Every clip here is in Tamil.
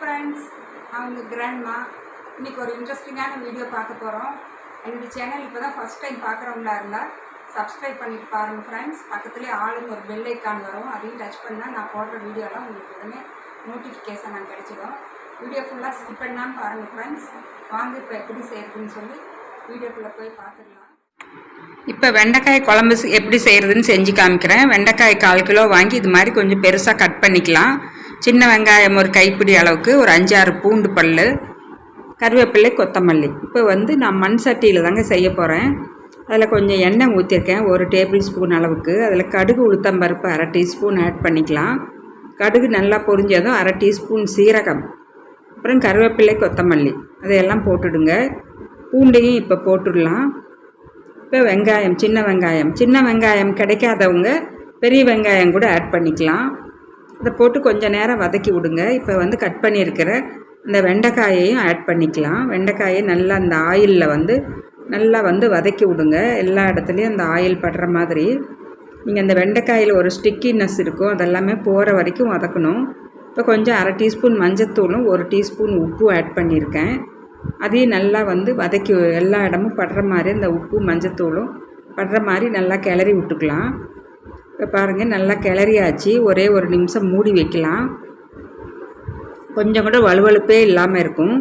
ஃப்ரெண்ட்ஸ் அவங்க கிராண்ட்மா இன்றைக்கி ஒரு இன்ட்ரெஸ்டிங்கான வீடியோ பார்க்க போகிறோம் என்னுடைய சேனல் இப்போ தான் ஃபஸ்ட் டைம் பார்க்குறவங்களா இருந்தால் சப்ஸ்கிரைப் பண்ணிட்டு பாருங்கள் ஃப்ரெண்ட்ஸ் பக்கத்துலேயே ஆளுங்க ஒரு பெல் ஐக்கான் வரும். அதையும் டச் பண்ணால் நான் போடுற வீடியோலாம் உங்களுக்கு உடனே நோட்டிஃபிகேஷன் நான் கிடச்சிடும். வீடியோ ஃபுல்லாக ஸ்கிப் பண்ணாமல் பாருங்கள் ஃப்ரெண்ட்ஸ் வாங்க இப்போ எப்படி செய்யறதுன்னு சொல்லி வீடியோக்குள்ளே போய் பார்த்துக்கலாம் இப்போ வெண்டைக்காய் குழம்பு எப்படி செய்கிறதுன்னு செஞ்சு காமிக்கிறேன். வெண்டைக்காய் கால் கிலோ வாங்கி இது மாதிரி கொஞ்சம் பெருசாக கட் பண்ணிக்கலாம். சின்ன வெங்காயம் ஒரு கைப்பிடி அளவுக்கு ஒரு அஞ்சாறு பூண்டு பல் கருவேப்பிள்ளை கொத்தமல்லி. இப்போ வந்து நான் மண் சட்டியில் தாங்க செய்ய போகிறேன் அதில் கொஞ்சம் எண்ணெய் ஊற்றிருக்கேன் ஒரு டேபிள் ஸ்பூன் அளவுக்கு. அதில் கடுகு உளுத்தம்பருப்பு அரை டீஸ்பூன் ஆட் பண்ணிக்கலாம். கடுகு நல்லா பொரிஞ்சதும் அரை டீஸ்பூன் சீரகம் அப்புறம் கருவேப்பிள்ளை கொத்தமல்லி. அதையெல்லாம் போட்டுடுங்க. பூண்டையும் இப்போ போட்டுடலாம். இப்போ வெங்காயம் சின்ன வெங்காயம். சின்ன வெங்காயம் கிடைக்காதவங்க பெரிய வெங்காயம் கூட ஆட் பண்ணிக்கலாம். இதை போட்டு கொஞ்சம் நேரம் வதக்கி விடுங்க. இப்போ வந்து கட் பண்ணியிருக்கிற இந்த வெண்டைக்காயையும் ஆட் பண்ணிக்கலாம். வெண்டைக்காயை நல்லா அந்த ஆயிலில் வந்து நல்லா வந்து வதக்கி விடுங்க. எல்லா இடத்துலையும் அந்த ஆயில் படுற மாதிரி. நீங்கள் அந்த வெண்டைக்காயில் ஒரு ஸ்டிக்கினஸ் இருக்கும். அதெல்லாமே போகிற வரைக்கும் வதக்கணும். இப்போ கொஞ்சம் அரை டீஸ்பூன் மஞ்சத்தூளும் ஒரு டீஸ்பூன் உப்பும் ஆட் பண்ணியிருக்கேன். அதையும் நல்லா வந்து வதக்கி எல்லா இடமும் படுற மாதிரி அந்த உப்பு மஞ்சத்தூளும் படுற மாதிரி நல்லா கிளறி விட்டுக்கலாம். இப்போ பாருங்கள் நல்லா கிளறியாச்சு. ஒரே ஒரு நிமிஷம் மூடி வைக்கலாம். கொஞ்சம் கூட வலுவழுப்பே இல்லாமல் இருக்கும்.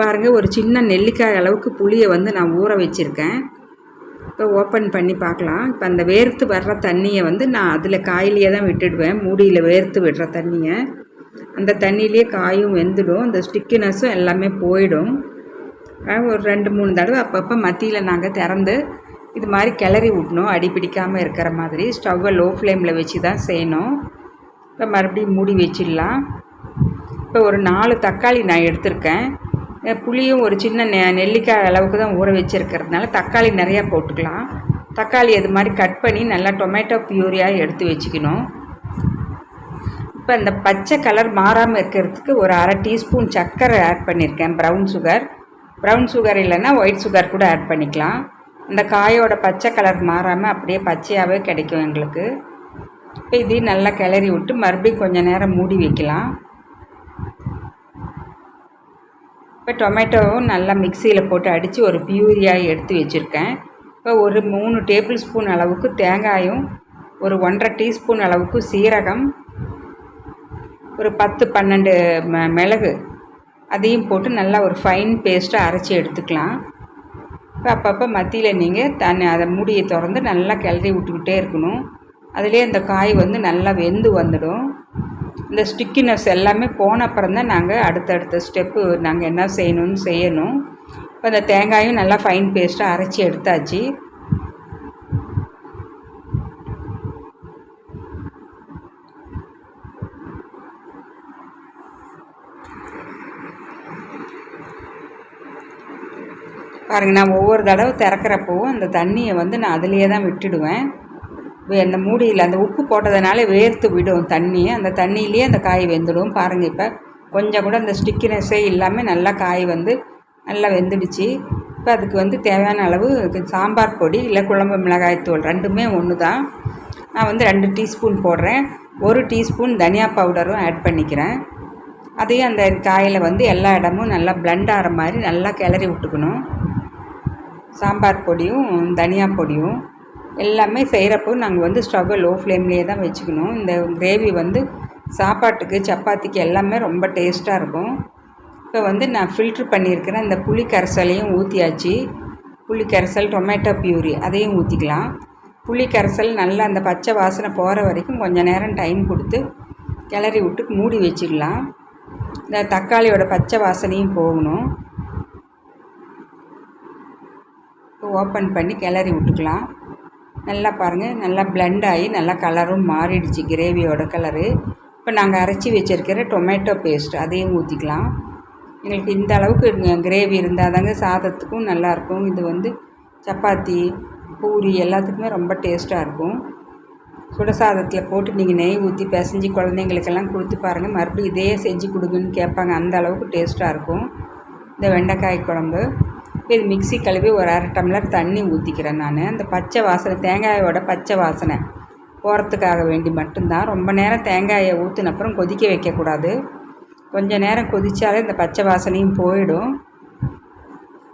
பாருங்கள் ஒரு சின்ன நெல்லிக்காய் அளவுக்கு புளியை வந்து நான் ஊற வச்சுருக்கேன். இப்போ ஓப்பன் பண்ணி பார்க்கலாம். இப்போ அந்த வேர்த்து வர்ற தண்ணியை வந்து நான் அதில் காயிலேயே தான் விட்டுடுவேன். மூடியில் வேர்த்து விடுற தண்ணியை. அந்த தண்ணியிலே காயும் வெந்துடும். அந்த ஸ்டிக்கினஸும் எல்லாமே போயிடும். ஒரு ரெண்டு மூணு தடவை அப்பப்போ மத்தியில் நாங்கள் திறந்து இது மாதிரி கிளறி விடணும் அடி பிடிக்காமல் இருக்கிற மாதிரி. ஸ்டவ்வை லோ ஃப்ளேமில் வச்சு தான் செய்யணும். இப்போ மறுபடியும் மூடி வச்சிடலாம். இப்போ ஒரு நாலு தக்காளி நான் எடுத்திருக்கேன். புளியும் ஒரு சின்ன நெ நெல்லிக்காய் அளவுக்கு தான் ஊற வச்சுருக்கிறதுனால தக்காளி நிறையா போட்டுக்கலாம். தக்காளி அது மாதிரி கட் பண்ணி நல்லா டொமேட்டோ பியூரியாக எடுத்து வச்சுக்கணும். இப்போ இந்த பச்சை கலர் மாறாமல் இருக்கிறதுக்கு ஒரு அரை டீஸ்பூன் சர்க்கரை ஆட் பண்ணியிருக்கேன் ப்ரௌன் சுகர் ப்ரௌன் சுகர் இல்லைன்னா ஒயிட் சுகர் கூட ஆட் பண்ணிக்கலாம். அந்த காயோட பச்சை கலர் மாறாமல் அப்படியே பச்சையாகவே கிடைக்கும் எங்களுக்கு. இப்போ இதையும் நல்லா கிளறி விட்டு மறுபடியும் கொஞ்சம் நேரம் மூடி வைக்கலாம். இப்போ டொமேட்டோவும் நல்லா மிக்சியில் போட்டு அடித்து ஒரு பியூரியாக எடுத்து வச்சுருக்கேன். இப்போ ஒரு மூணு டேபிள் ஸ்பூன் அளவுக்கு தேங்காயும் ஒரு ஒன்றரை டீஸ்பூன் அளவுக்கு சீரகம் ஒரு பத்து பன்னெண்டு மிளகு அதையும் போட்டு நல்லா ஒரு ஃபைன் பேஸ்ட்டாக அரைச்சி எடுத்துக்கலாம். இப்போ அப்பப்போ மத்தியில் நீங்கள் தண்ணி அதை மூடியை திறந்து நல்லா கிளறி விட்டுக்கிட்டே இருக்கணும். அதிலே அந்த காய் வந்து நல்லா வெந்து வந்துடும். இந்த ஸ்டிக்கினஸ் எல்லாமே போன அப்புறம் தான் நாங்கள் அடுத்தடுத்த ஸ்டெப்பு நாங்கள் என்ன செய்யணும்னு செய்யணும். இப்போ அந்த தேங்காயும் நல்லா ஃபைன் பேஸ்ட்டாக அரைச்சி எடுத்தாச்சு. பாருங்கள் நான் ஒவ்வொரு தடவை திறக்கிறப்பவும் அந்த தண்ணியை வந்து நான் அதிலேயே தான் விட்டுடுவேன். அந்த மூடியில் அந்த உப்பு போட்டதுனால வேர்த்து விடும் தண்ணி அந்த தண்ணியிலேயே அந்த காய் வெந்துடும். பாருங்கள் இப்போ கொஞ்சம் கூட அந்த ஸ்டிக்கினஸ்ஸே இல்லாமல் நல்லா காய் வந்து நல்லா வெந்துடுச்சு. இப்போ அதுக்கு வந்து தேவையான அளவு சாம்பார் பொடி இல்லை குழம்பு மிளகாய்த்தூள் ரெண்டுமே ஒன்று தான். நான் வந்து ரெண்டு டீஸ்பூன் போடுறேன். ஒரு டீஸ்பூன் தனியா பவுடரும் ஆட் பண்ணிக்கிறேன். அதையும் அந்த காயில் வந்து எல்லா இடமும் நல்லா பிளெண்ட் ஆகிற மாதிரி நல்லா கிளறி விட்டுக்கணும். சாம்பார் பொடியும் தனியா பொடியும் எல்லாமே செய்கிறப்போ நாங்கள் வந்து ஸ்டவ்வை லோ ஃப்ளேம்லேயே தான் வச்சுக்கணும். இந்த கிரேவி வந்து சாப்பாட்டுக்கு சப்பாத்திக்கு எல்லாமே ரொம்ப டேஸ்ட்டாக இருக்கும். இப்போ வந்து நான் ஃபில்ட்ரு பண்ணியிருக்கிறேன் இந்த புளி கரைசலையும் ஊற்றியாச்சு புளி கரைசல் டொமேட்டோ பியூரி அதையும் ஊற்றிக்கலாம் புளி கரைசல் நல்லா அந்த பச்சை வாசனை போகிற வரைக்கும் கொஞ்சம் நேரம் டைம் கொடுத்து கிளறி விட்டு மூடி வச்சிடலாம். இந்த தக்காளியோட பச்சை வாசனையும் போகணும் இப்போ ஓப்பன் பண்ணி கிளறி விட்டுக்கலாம். நல்லா பாருங்கள் நல்லா பிளெண்ட் ஆகி நல்லா கலரும் மாறிடுச்சு கிரேவியோட கலரு இப்போ நாங்கள் அரைச்சி வச்சுருக்கிற டொமேட்டோ பேஸ்ட் அதையும் ஊற்றிக்கலாம் எங்களுக்கு இந்த அளவுக்கு கிரேவி இருந்தால் தாங்க சாதத்துக்கும் நல்லாயிருக்கும் இது வந்து சப்பாத்தி பூரி எல்லாத்துக்குமே ரொம்ப டேஸ்ட்டாக இருக்கும். சுட சாதத்தில் போட்டு நீங்கள் நெய் ஊற்றி பிசைஞ்சு குழந்தைங்களுக்கெல்லாம் கொடுத்து பாருங்கள் மறுபடியும் இதே செஞ்சு கொடுங்கன்னு கேட்பாங்க. அந்த அளவுக்கு டேஸ்ட்டாக இருக்கும். இந்த வெண்டைக்காய் குழம்பு. இது மிக்சி கழுவி ஒரு அரை டம்ளர் தண்ணி ஊற்றிக்கிறேன் நான். அந்த பச்சை வாசனை தேங்காயோட பச்சை வாசனை போகிறதுக்காக வேண்டி மட்டும்தான். ரொம்ப நேரம் தேங்காயை ஊற்றின அப்புறம் கொதிக்க வைக்கக்கூடாது. கொஞ்சம் நேரம் கொதித்தாலே இந்த பச்சை வாசனையும் போயிடும்.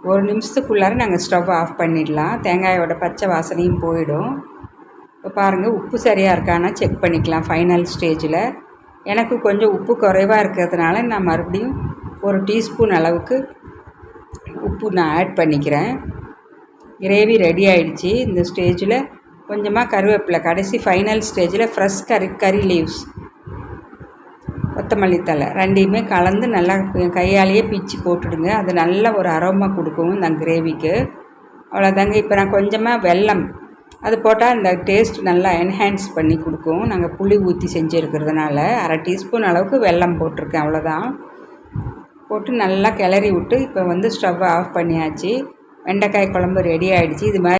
ஒரு நிமிஷத்துக்குள்ளார நாங்கள் ஸ்டவ் ஆஃப் பண்ணிடலாம். தேங்காயோட பச்சை வாசனையும் போயிடும். இப்போ பாருங்கள் உப்பு சரியாக இருக்கான்னா செக் பண்ணிக்கலாம் ஃபைனல் ஸ்டேஜில் எனக்கு கொஞ்சம் உப்பு குறைவாக இருக்கிறதுனால நான் மறுபடியும் ஒரு டீஸ்பூன் அளவுக்கு உப்பு நான் ஆட் பண்ணிக்கிறேன். கிரேவி ரெடி ஆயிடுச்சு. இந்த ஸ்டேஜில் கொஞ்சமாக கருவேப்பிலை கடைசி ஃபைனல் ஸ்டேஜில் ஃப்ரெஷ் கறி கறி லீவ்ஸ் கொத்தமல்லி தழை ரெண்டையுமே கலந்து நல்லா கையாலேயே பிச்சு போட்டுடுங்க. அது நல்ல ஒரு அரோமா கொடுக்கும் இந்த கிரேவிக்கு அவ்வளோதாங்க இப்போ நான் கொஞ்சமாக வெல்லம் அது போட்டால் இந்த டேஸ்ட் நல்லா என்ஹான்ஸ் பண்ணி கொடுக்கும். நாங்கள் புளி ஊற்றி செஞ்சுருக்கிறதுனால அரை டீஸ்பூன் அளவுக்கு வெல்லம் போட்டிருக்கேன். அவ்வளோதான் போட்டு நல்லா கிளறி விட்டு இப்போ வந்து ஸ்டவ்வை ஆஃப் பண்ணியாச்சு. வெண்டைக்காய் குழம்பு ரெடி ஆகிடுச்சு இது மாதிரி